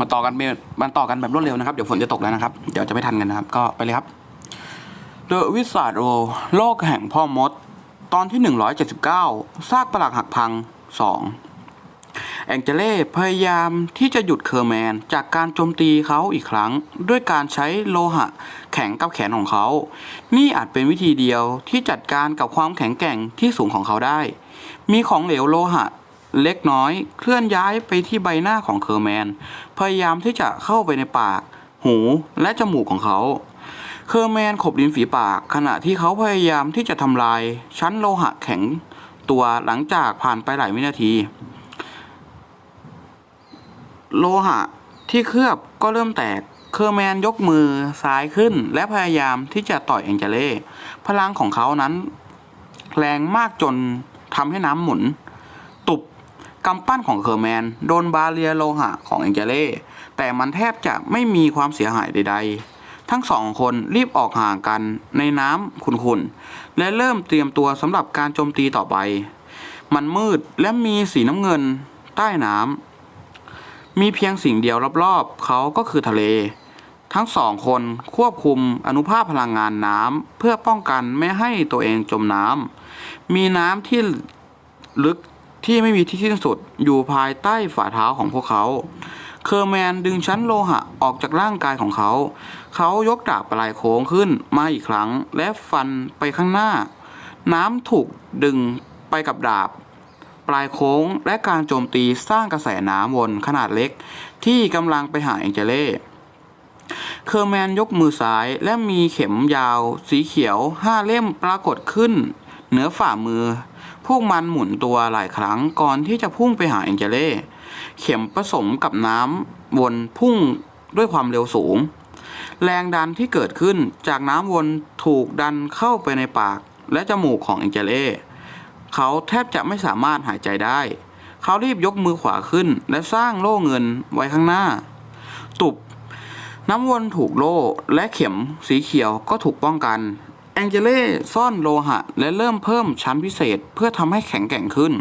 มาต่อกันเมมันต่อกันแบบรวดเร็วนะครับ เดี๋ยวฝนจะตกแล้วนะครับ เดี๋ยวจะไม่ทันกันนะครับ ก็ไปเลยครับ The Wizard w o r l d โลกแห่งพ่อมด ตอนที่ 179 ซากปลักหักพัง 2 แองเจเล่พยายามที่จะหยุดเคอร์แมน จากการโจมตีเขาอีกครั้ง ด้วยการใช้โลหะแข็งกับแขนของเขา นี่อาจเป็นวิธีเดียวที่จัดการกับความแข็งแกร่งที่สูงของเขาได้ มีของเหลวโลหะ เล็กน้อย เคลื่อนย้ายไปที่ใบหน้าของเคอร์แมน พยายามที่จะเข้าไปในปาก หูและจมูกของเขา เคอร์แมนขบริมฝีปาก ขณะที่เขาพยายามที่จะทำลาย ชั้นโลหะแข็งตัวหลังจากผ่านไปหลายวินาที โลหะที่เคลือบก็เริ่มแตกเคอร์แมนยกมือซ้ายขึ้น และพยายามที่จะต่อยแองเจเล่พลังของเขานั้น แรงมากจนทำให้น้ำหมุน กำปั้นของเคอร์แมนโดนบาเรียโลหะของแองเจเล่แต่มันแทบจะไม่มีความเสียหายใด ๆ ทั้งสองคนรีบออกห่างกันในน้ำขุ่นๆ และเริ่มเตรียมตัวสำหรับการโจมตีต่อไป มันมืดและมีสีน้ำเงินใต้น้ำมีเพียงสิ่งเดียวรอบๆ เขาก็คือทะเล ทั้งสองคนควบคุมอนุภาคพลังงานน้ำเพื่อป้องกันไม่ให้ตัวเองจมน้ำมีน้ำที่ลึก ที่ไม่มีที่สิ้นสุดอยู่ภายใต้ฝ่าเท้าของพวกเขา เคอร์แมนดึงชั้นโลหะออกจากร่างกายของเขา เขายกดาบปลายโค้งขึ้นมาอีกครั้ง และฟันไปข้างหน้า น้ำถูกดึงไปกับดาบ ปลายโค้งและการโจมตีสร้างกระแสน้ำวนขนาดเล็ก ที่กำลังไปหาแองเจเล่เคอร์แมนยกมือซ้ายและมีเข็มยาว สีเขียวห้าเล่มปรากฏขึ้น เหนือฝ่ามือ พวกมันหมุนตัวหลายครั้งก่อนที่จะพุ่งไปหาแองเจเล่ เข็มผสมกับน้ำวนพุ่งด้วยความเร็วสูง แรงดันที่เกิดขึ้นจากน้ำวนถูกดันเข้าไปในปากและจมูกของแองเจเล่เขาแทบจะไม่สามารถหายใจได้ เขารีบยกมือขวาขึ้น และสร้างโล่เงินไว้ข้างหน้า ตุบน้ำวนถูกโล่และเข็มสีเขียวก็ถูกป้องกัน แองเจเล่ซ่อนโลหะ และเริ่มเพิ่มชั้นพิเศษเพื่อทำให้แข็งแกร่งขึ้น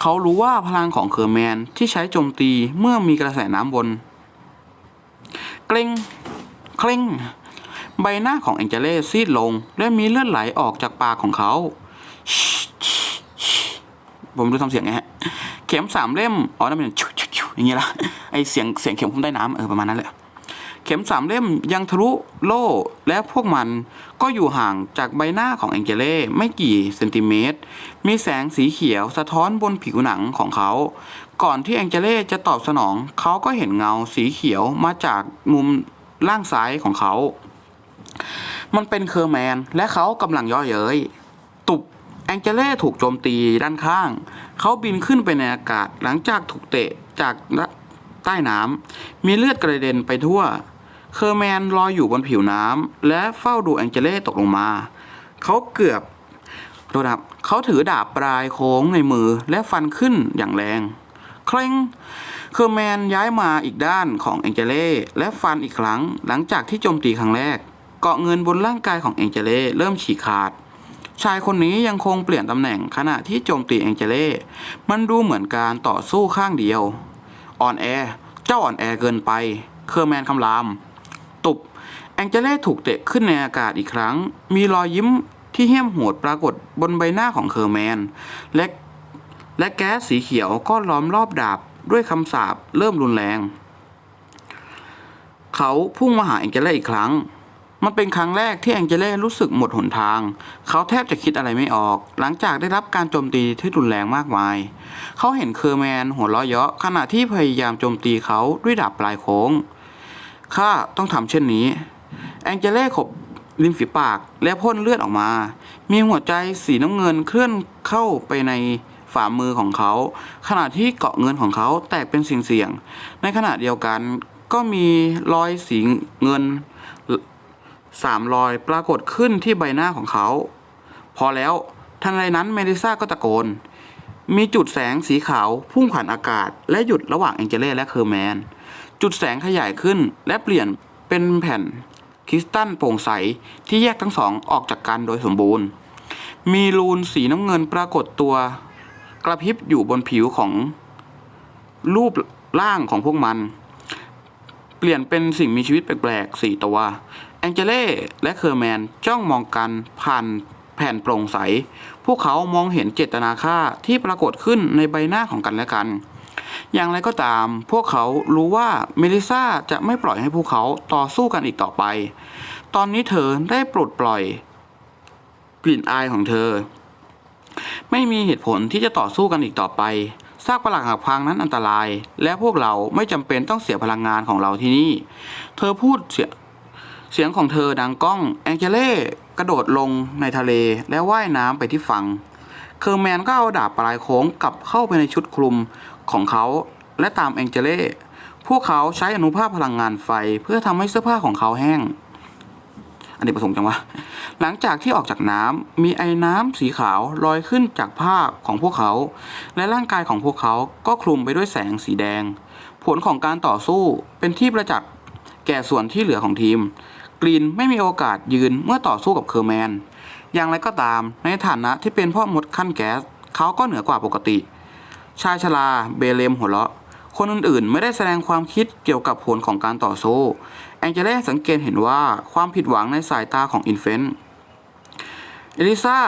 เขารู้ว่าพลังของเคอร์แมนที่ใช้โจมตีเมื่อมีกระแสน้ำวน เกร็งเคร่ง ใบหน้าของแองเจเล่ซีดลง และมีเลือดไหลออกจากปากของเขา ผมดูทำเสียงไงฮะ เข็มสามเล่ม อ๋อนั่นเป็นอย่างเงี้ละไอเสียงเสียงเข็มพุ่มใต้น้ำเออประมาณนั้นแหละ เข็มสามเล่มยังทะลุโล่และพวกมันก็อยู่ห่างจากใบหน้าของแองเจเล่ไม่กี่เซนติเมตร มีแสงสีเขียวสะท้อนบนผิวหนังของเขา ก่อนที่แองเจเล่จะตอบสนอง เขาก็เห็นเงาสีเขียวมาจากมุมล่างซ้ายของเขา มันเป็นเคอร์แมน และเขากำลังย่อเย้ย ตุบแองเจเล่ถูกโจมตีด้านข้าง เขาบินขึ้นไปในอากาศหลังจากถูกเตะจากใต้น้ำมีเลือดกระเด็นไปทั่ว เคอร์แมนลอยอยู่บนผิวน้ำและเฝ้าดูแองเจเล่ตกลงมา เขาเกือบโทษนครับเขาถือดาบปลายโค้งในมือและฟันขึ้นอย่างแรงเคร่งเคอร์แมนย้ายมาอีกด้านของแองเจเล่และฟันอีกครั้ง หลังจากที่โจมตีครั้งแรก เกาะเงินบนร่างกายของแองเจเล่เริ่มฉีกขาด ชายคนนี้ยังคงเปลี่ยนตำแหน่งขณะที่โจมตีแองเจเล่มันดูเหมือนการต่อสู้ข้างเดียวอ่อนแอเจ้าอ่อนแอเกินไป เคอร์แมนคำราม ตุบแองเจเล่ถูกเตะขึ้นในอากาศอีกครั้ง มีรอยยิ้มที่เหี้ยมโหดปรากฏบนใบหน้าของเคอร์แมน และและแก๊สสีเขียวก็ล้อมรอบดาบด้วยคำสาปเริ่มรุนแรง เขาพุ่งมาหาแองเจเล่อีกครั้ง มันเป็นครั้งแรกที่แองเจเล่รู้สึกหมดหนทาง เขาแทบจะคิดอะไรไม่ออก หลังจากได้รับการโจมตีที่รุนแรงมากมาย เขาเห็นเคอร์แมนหัวเราะเยาะขณะที่พยายามโจมตีเขาด้วยดาบปลายโค้ง ข้าต้องทำเช่นนี้ แองเจเล่ขบริมฝีปากและพ่นเลือดออกมา มีหัวใจสีน้ำเงินเคลื่อนเข้าไปในฝ่ามือของเขา ขณะที่เกาะเงินของเขาแตกเป็นสิ่งเสียง ในขณะเดียวกันก็มีรอยสีเงินสามรอยปรากฏขึ้นที่ใบหน้าของเขา พอแล้วทันใดนั้นเมดิซ่าก็ตะโกน มีจุดแสงสีขาวพุ่งผ่านอากาศ และหยุดระหว่างแองเจเล่และเคอร์แมน จุดแสงขยายขึ้น และเปลี่ยนเป็นแผ่นคริสตัลโปร่งใสที่แยกทั้งสองออกจากกันโดยสมบูรณ์ มีรูนสีน้ำเงินปรากฏตัว กระพริบอยู่บนผิวของรูปร่างของพวกมัน เปลี่ยนเป็นสิ่งมีชีวิตแปลกๆสี่ตัวแองเจเล่และเคอร์แมนจ้องมองกันผ่านแผ่นโปร่งใส พวกเขามองเห็นเจตนาค่าที่ปรากฏขึ้นในใบหน้าของกันและกัน อย่างไรก็ตาม พวกเขารู้ว่าเมลิซาจะไม่ปล่อยให้พวกเขาต่อสู้กันอีกต่อไป ตอนนี้เธอได้ปลดปล่อย กลิ่นอายของเธอ ไม่มีเหตุผลที่จะต่อสู้กันอีกต่อไปซากปลักหักพังนั้นอันตราย และพวกเราไม่จำเป็นต้องเสียพลังงานของเราที่นี่ เธอพูดเสียเสียงของเธอดังก้อง แองเจเล่กระโดดลงในทะเลและว่ายน้ำไปที่ฝั่ง เคอร์แมนก็เอาดาบปลายโค้งกลับเข้าไปในชุดคลุม ของเขาและตามแองเจเล่พวกเขาใช้อนุภาคพลังงานไฟเพื่อทำให้เสื้อผ้าของเขาแห้ง อันนี้ประสงค์จังวะ หลังจากที่ออกจากน้ำมีไอ้น้ำสีขาวลอยขึ้นจากผ้าของพวกเขา และร่างกายของพวกเขาก็คลุมไปด้วยแสงสีแดง ผลของการต่อสู้เป็นที่ประจักษ์แก่ส่วนที่เหลือของทีม กรีนไม่มีโอกาสยืนเมื่อต่อสู้กับเคอร์แมน อย่างไรก็ตามในฐานะที่เป็นพ่อมดขั้นแก๊สเขาก็เหนือกว่าปกติ ชายชราเบเลมหัวเราะ คนอื่นๆ ไม่ได้แสดงความคิดเกี่ยวกับผลของการต่อสู้ แองเจล่สังเกตเห็นว่าความผิดหวังในสายตาของอินเฟนต์เอลิซา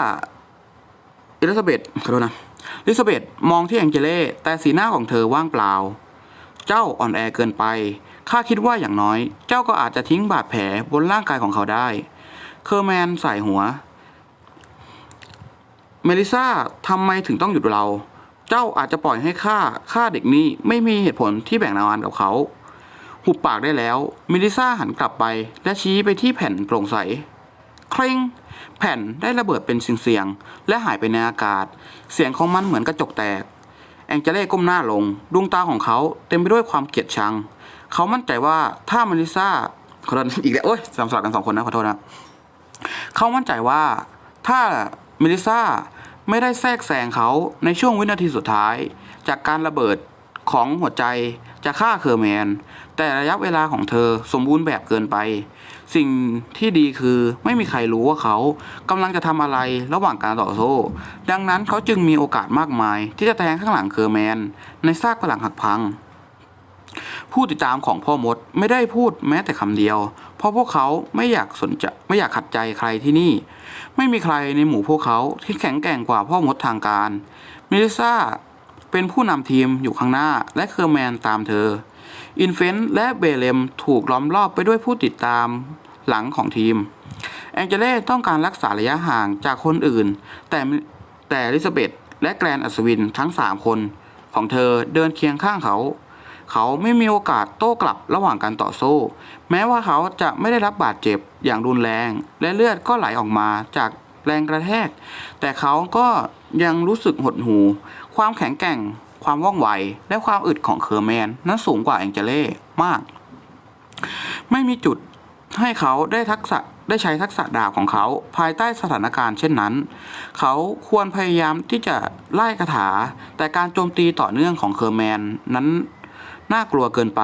เอลิซาเบธขอโทษนะเอลิซาเบธมองที่แองเจล่แต่สีหน้าของเธอว่างเปล่า เจ้าอ่อนแอเกินไป ข้าคิดว่าอย่างน้อย เจ้าก็อาจจะทิ้งบาดแผลบนร่างกายของเขาได้ เคอร์แมนใส่หัว เมลิซาทำไมถึงต้องหยุดเรา เจ้าอาจจะปล่อยให้ข้าฆ่าเด็กนี้ไม่มีเหตุผลที่แบ่งรางวัลกับเขา หุบปากได้แล้วเมลิซาหันกลับไป และชี้ไปที่แผ่นโปร่งใส เคร่ง แผ่นได้ระเบิดเป็นเสียงๆและหายไปในอากาศ เสียงของมันเหมือนกระจกแตก แองเจเล่ก้มหน้าลง ดวงตาของเขาเต็มไปด้วยความเกลียดชัง เขามั่นใจว่าถ้าเมลิซาขอโทษอีกแล้วโอ๊ยสามสลับกันสองคนนะขอโทษนะ เขามั่นใจว่าถ้าเมลิซา ไม่ได้แทรกแซงเขาในช่วงวินาทีสุดท้าย จากการระเบิดของหัวใจจะฆ่าเคอร์แมน แต่ระยะเวลาของเธอสมบูรณ์แบบเกินไป สิ่งที่ดีคือไม่มีใครรู้ว่าเขากำลังจะทำอะไรระหว่างการต่อสู้ ดังนั้นเขาจึงมีโอกาสมากมาย ที่จะแทงข้างหลังเคอร์แมน ในซากปลังหักพัง ผู้ติดตามของพ่อมดไม่ได้พูดแม้แต่คำเดียว เพราะพวกเขาไม่อยากสนใจไม่อยากขัดใจใครที่นี่ ไม่มีใครในหมู่พวกเขาที่แข็งแกร่งกว่าพ่อมดทางการเมลิซาเป็นผู้นำทีมอยู่ข้างหน้าและเคอร์แมนตามเธอ อินเฟนและเบเลมถูกล้อมรอบไปด้วยผู้ติดตามหลังของทีม แองเจเล่ต้องการรักษาระยะห่างจากคนอื่น แต่แต่ลิซาเบธและแกรนอัศวินทั้งสามคนของเธอเดินเคียงข้างเขา เขาไม่มีโอกาสโต้กลับระหว่างการต่อสู้ แม้ว่าเขาจะไม่ได้รับบาดเจ็บอย่างรุนแรง และเลือดก็ไหลออกมาจากแรงกระแทก แต่เขาก็ยังรู้สึกหดหู ความแข็งแกร่ง ความว่องไว และความอึดของเคอร์แมน นั้นสูงกว่าแองเจเล่มาก ไม่มีจุดให้เขาได้ทักษะได้ใช้ทักษะดาบของเขาภายใต้สถานการณ์เช่นนั้น เขาควรพยายามที่จะไล่คาถา แต่การโจมตีต่อเนื่องของเคอร์แมน นั้น น่ากลัวเกินไป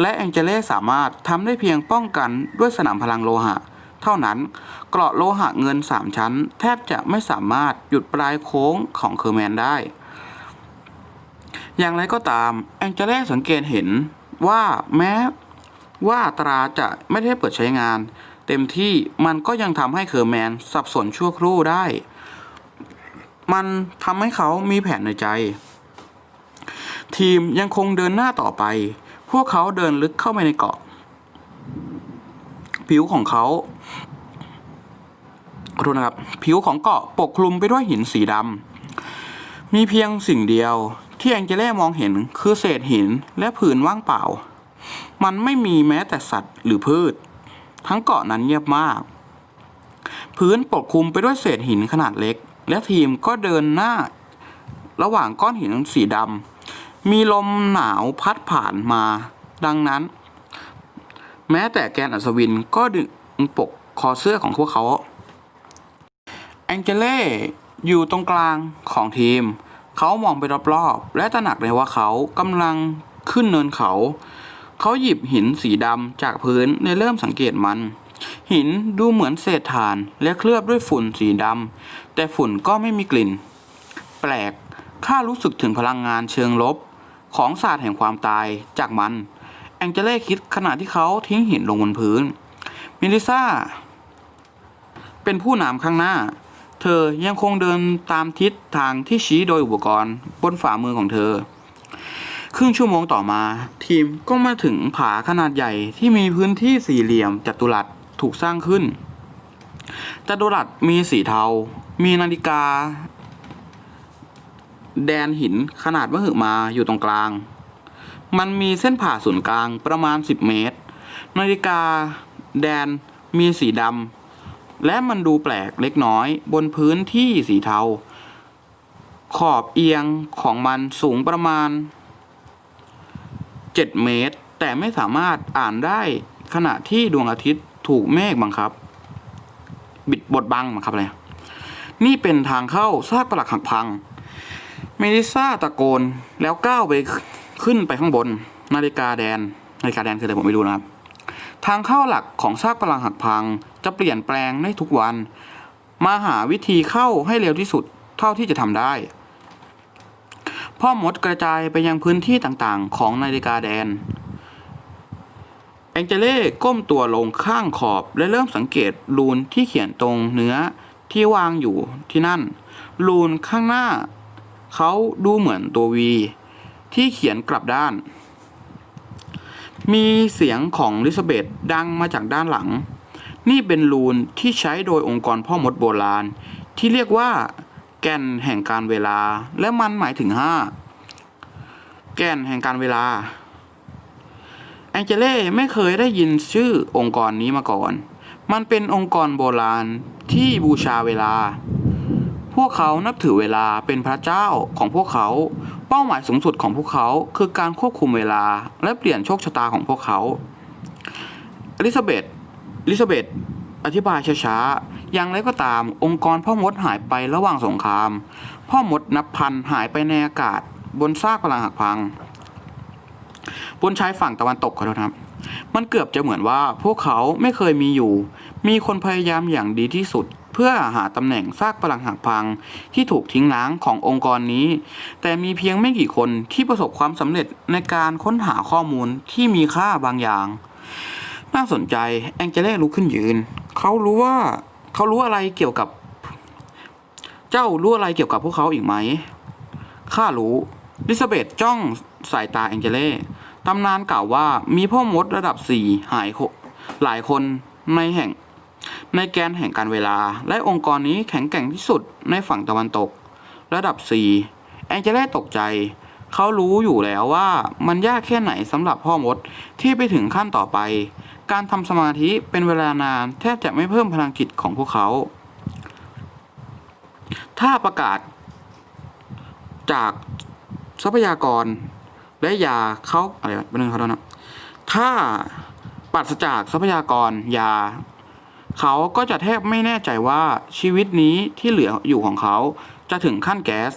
และแองเจเล่สามารถทำได้เพียงป้องกันด้วยสนามพลังโลหะ เท่านั้นเกราะโลหะเงินสามชั้น แทบจะไม่สามารถหยุดปลายโค้งของเคอร์แมนได้ อย่างไรก็ตามแองเจเล่สังเกตเห็นว่าแม้ว่าตราจะไม่ได้เปิดใช้งาน เต็มที่มันก็ยังทำให้เคอร์แมนสับสนชั่วครู่ได้ มันทำให้เขามีแผนในใจ ทีมยังคงเดินหน้าต่อไป พวกเขาเดินลึกเข้าไปในเกาะ ผิวของเขาขอโทษนะครับ ผิวของเกาะปกคลุมไปด้วยหินสีดำ มีเพียงสิ่งเดียวที่แองเจเล่มองเห็นคือเศษหินและผืนว่างเปล่า มันไม่มีแม้แต่สัตว์หรือพืช ทั้งเกาะนั้นเงียบมาก พื้นปกคลุมไปด้วยเศษหินขนาดเล็ก และทีมก็เดินหน้า ระหว่างก้อนหินสีดำ มีลมหนาวพัดผ่านมา ดังนั้น แม้แต่แกนอัศวินก็ดึงปกคอเสื้อของพวกเขา แองเจเล่อยู่ตรงกลางของทีม เขามองไปรอบๆ และตระหนักเลยว่าเขากำลังขึ้นเนินเขา เขาหยิบหินสีดำจากพื้นในเริ่มสังเกตมัน หินดูเหมือนเศษถ่านและเคลือบด้วยฝุ่นสีดำแต่ฝุ่นก็ไม่มีกลิ่น แปลกข้ารู้สึกถึงพลังงานเชิงลบ ของศาสตร์แห่งความตายจากมัน แองเจเล่คิดขณะที่เขาทิ้งหินลงบนพื้น เมลิซาเป็นผู้นำข้างหน้า เธอยังคงเดินตามทิศทางที่ชี้โดยอุปกรณ์บนฝ่ามือของเธอ ครึ่งชั่วโมงต่อมา ทีมก็มาถึงผาขนาดใหญ่ที่มีพื้นที่สี่เหลี่ยมจัตุรัสถูกสร้างขึ้นจัตุรัสมีสีเทา มีนาฬิกา แดนหินขนาดมหึมาอยู่ตรงกลาง มันมีเส้นผ่าศูนย์กลางประมาณ 10 เมตร นาฬิกาแดนมีสีดำและมันดูแปลกเล็กน้อย บนพื้นที่สีเทา ขอบเอียงของมันสูงประมาณ 7 เมตร แต่ไม่สามารถอ่านได้ขณะที่ดวงอาทิตย์ถูกเมฆบังคับ บิดบดบังบังคับอะไรนี่เป็นทางเข้าซากปรักหักพัง เมลิซาตะโกนแล้วก้าวไปขึ้นไปข้างบน นาฬิกาแดน นาฬิกาแดนคืออะไรผมไม่รู้นะครับ ทางเข้าหลักของซากปรักหักพังจะเปลี่ยนแปลงได้ทุกวัน มาหาวิธีเข้าให้เร็วที่สุดเท่าที่จะทำได้ พ่อมดกระจายไปยังพื้นที่ต่างๆ ของนาฬิกาแดนแองเจเล่ก้มตัวลงข้างขอบและเริ่มสังเกตรูนที่เขียนตรงเนื้อที่วางอยู่ที่นั่น รูนข้างหน้า เขาดูเหมือนตัววีที่เขียนกลับด้าน มีเสียงของลิซาเบธดังมาจากด้านหลัง นี่เป็นรูนที่ใช้โดยองค์กรพ่อมดโบราณ ที่เรียกว่า แก่นแห่งการเวลา และมันหมายถึงห้าแก่นแห่งการเวลาแองเจเล่ไม่เคยได้ยินชื่อองค์กรนี้มาก่อน มันเป็นองค์กรโบราณที่บูชาเวลา วกเขานับถือเวลาเป็นพระเจ้าของพวกเขา เป้าหมายสูงสุดของพวกเขาคือการควบคุมเวลาและเปลี่ยนโชคชะตาของพวกเขาอลิซาเบธอลิซาเบธอธิบายช้าๆ อย่างไรก็ตามองค์กรพ่อมดหายไประหว่างสงคราม พ่อมดนับพันหายไปในอากาศ บนซากปรักหักพัง บนชายฝั่งตะวันตกขอโทษครับ มันเกือบจะเหมือนว่าพวกเขาไม่เคยมีอยู่ มีคนพยายามอย่างดีที่สุด พื่อหาตำแหน่งซากปรักหักพังที่ถูกทิ้งล้างขององค์กรนี้ แต่มีเพียงไม่กี่คนที่ประสบความสำเร็จในการค้นหาข้อมูลที่มีค่าบางอย่าง น่าสนใจแองเจเล่ลุกขึ้นยืน เขารู้ว่าเขารู้อะไรเกี่ยวกับ เจ้ารู้อะไรเกี่ยวกับพวกเขาอีกไหมข้ารู้ลิซาเบธจ้องสายตาแองเจเล่ตำนานกล่าวว่ามีพ่อมดระดับสี่หายหลายคนในแห่ง ในแกนแห่งการเวลา และองค์กรนี้แข็งแกร่งที่สุดในฝั่งตะวันตก ระดับสี่แองเจล่ตกใจ เขารู้อยู่แล้วว่ามันยากแค่ไหนสำหรับพ่อมดที่ไปถึงขั้นต่อไป การทำสมาธิเป็นเวลานานแทบจะไม่เพิ่มพลังจิตของพวกเขา ถ้าประกาศ จากทรัพยากร และยาเขาอะไรวะเป็นหนึ่งเขาแล้วนะถ้าปราศจากทรัพยากรยา เขาก็จะแทบไม่แน่ใจว่าชีวิตนี้ที่เหลืออยู่ของเขาจะถึงขั้นแก๊ส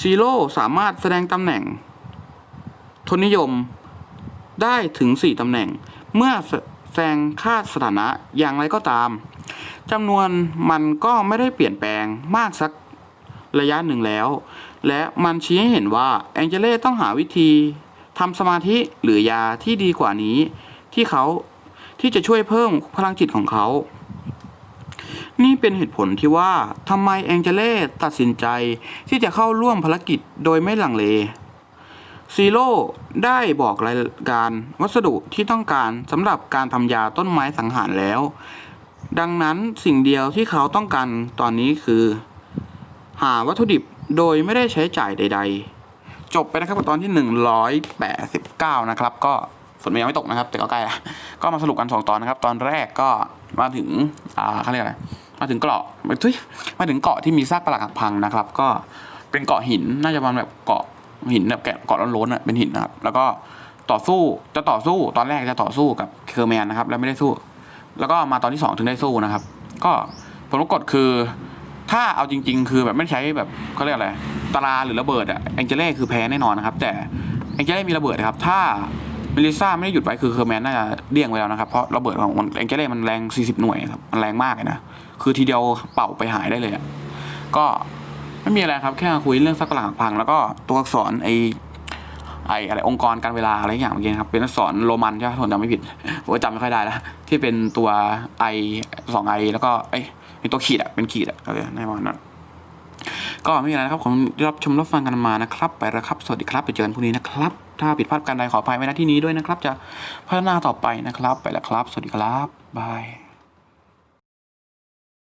ซีโร่สามารถแสดงตำแหน่ง ทนนิยมได้ถึง 4ตำแหน่ง เมื่อแซงค่าสถานะอย่างไรก็ตามจำนวนมันก็ไม่ได้เปลี่ยนแปลงมากสักระยะหนึ่งแล้ว และมันชี้ให้เห็นว่าแองเจเล่ต้องหาวิธีทำสมาธิหรือยาที่ดีกว่านี้ ที่เขาที่จะช่วยเพิ่มพลังจิตของเขา นี่เป็นเหตุผลที่ว่าทำไมแองเจเล่ตัดสินใจที่จะเข้าร่วมภารกิจโดยไม่ลังเลซีโร่ได้บอกรายการวัสดุที่ต้องการสำหรับการทำยาต้นไม้สังหารแล้ว ดังนั้นสิ่งเดียวที่เขาต้องการตอนนี้คือ หาวัตถุดิบโดยไม่ได้ใช้จ่ายใด ๆ จบไปนะครับกับตอนที่ 189 นะครับก็ ฝนมันยังไม่ตกนะครับ แต่ก็ใกล้ละก็มาสรุปกัน2ตอนนะครับ ตอนแรกก็มาถึงอ่าเขาเรียกอะไรมาถึงเกาะมาถึงเกาะที่มีซากปรักหักพังนะครับ ก็เป็นเกาะหินน่าจะประมาณแบบเกาะหินแบบแกะเกาะล้นๆอะเป็นหินนะครับ แล้วก็ต่อสู้จะต่อสู้ตอนแรกจะต่อสู้กับเคอร์แมนนะครับ แล้วไม่ได้สู้ แล้วก็มาตอนที่สองถึงได้สู้นะครับ ก็ผลปรากฏคือ ถ้าเอาจริง ๆ คือแบบไม่ใช้แบบเขาเรียกอะไรตาราหรือระเบิดอะแองเจเล่คือแพ้แน่นอนนะครับ แต่แองเจเล่มีระเบิดครับ ถ้า เมลิซ่าไม่ได้หยุดไว้คือเคอร์แมนน่าจะเดี่ยงไปแล้วนะครับ เพราะระเบิดของแองเจเล่มันแรง 40 หน่วยครับ มันแรงมากเลยนะ คือทีเดียวเป่าไปหายได้เลยก็ไม่มีอะไรครับ แค่คุยเรื่องซักปลักพัง แล้วก็ตัวอักษรไอไออะไรองค์กรการเวลาอะไรอย่างเมื่อกี้นะครับเป็นอักษรโรมันใช่ไหมผมจำไม่ผิดผมจำไม่ค่อยได้แล้วที่เป็นตัวไอสองไอแล้วก็ไอเป็นตัวขีดอะเป็นขีดอะก็เลยในวันนั้น ก็ไม่มีอะไรนะครับผมรับชมรับฟังกันมานะครับ ไปแล้วครับ สวัสดีครับ ไปเจอกันพรุ่งนี้นะครับ ถ้าผิดพลาดการใดขออภัยไว้ณที่นี้ด้วยนะครับ จะพัฒนาต่อไปนะครับ ไปแล้วครับ สวัสดีครับ บาย